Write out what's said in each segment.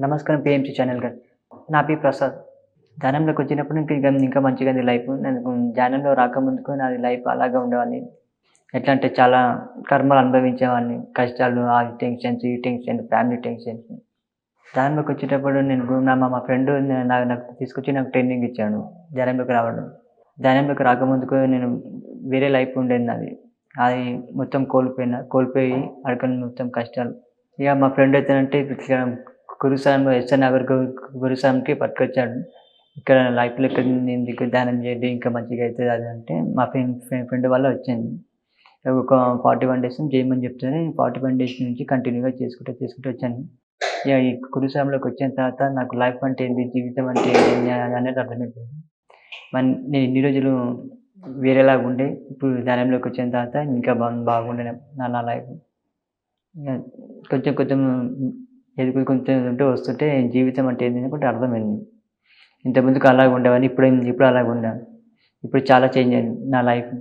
నమస్కారం PMC channel గారు. నా పేరు ప్రసాద్. ధ్యానంలోకి వచ్చినప్పుడు ఇంకా ఇంకా మంచిగా ఉంది లైఫ్. నేను ధ్యానంలో రాకముందుకు నాది లైఫ్ అలాగే ఉండేవాడిని. ఎట్లా అంటే చాలా కర్మలు అనుభవించేవాడిని. కష్టాలు ఆ టెన్షన్స్ ఈ టెన్షన్ ఫ్యామిలీ టెన్షన్స్. ధ్యానంలోకి వచ్చేటప్పుడు నేను నా మా ఫ్రెండ్ నాకు నాకు తీసుకొచ్చి నాకు ట్రైనింగ్ ఇచ్చాను ధ్యానంలోకి రావడం. ధ్యానంలోకి రాకముందుకు నేను వేరే లైఫ్ ఉండేది నాది. అది మొత్తం కోల్పోయిన కోల్పోయి అడగని మొత్తం కష్టాలు. ఇక మా ఫ్రెండ్ అయితే అంటే గురుసారం ఎస్ఆర్ నగర్ గు- గురుసారంకి పట్టుకొచ్చాడు. ఇక్కడ లైఫ్లో ఇక్కడ నేను ధ్యానం చేయండి ఇంకా మంచిగా అవుతుంది అది అంటే మా ఫ్రెండ్ ఫ్రెండ్ వల్ల వచ్చింది. ఒక ఫార్టీ వన్ డేస్ చేయమని చెప్తే ఫార్టీ వన్ డేస్ నుంచి కంటిన్యూగా చేసుకుంటూ చేసుకుంటూ వచ్చాను. ఇక ఈ గురుసారంలోకి వచ్చిన తర్వాత నాకు లైఫ్ అంటే ఏంటి జీవితం అంటే ఏంటి అనేది అర్థమైపోయింది. మన నేను ఇన్ని రోజులు వేరేలాగా ఉండే ఇప్పుడు ధ్యానంలోకి వచ్చిన తర్వాత ఇంకా బాగా బాగుండే నా నా లైఫ్. కొంచెం కొంచెం ఎదుగు కొంచెం ఉంటే వస్తుంటే జీవితం అంటే ఏంటి కూడా అర్థమైంది. ఇంతకుముందుకు అలాగ ఉండేవాడిని ఇప్పుడు ఇప్పుడు అలాగ ఉండా ఇప్పుడు చాలా చేంజ్ అయింది నా లైఫ్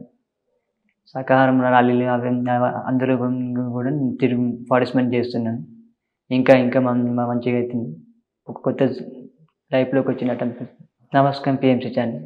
సకారం ర్యాలీలు అవి అందరూ కూడా తిరుగు పార్టిసిపేట్ చేస్తున్నాను. ఇంకా ఇంకా మంచిగా అవుతుంది ఒక కొత్త లైఫ్లోకి వచ్చినట్టు అనిపిస్తుంది. నమస్కారం పిఎంసీ ఛానల్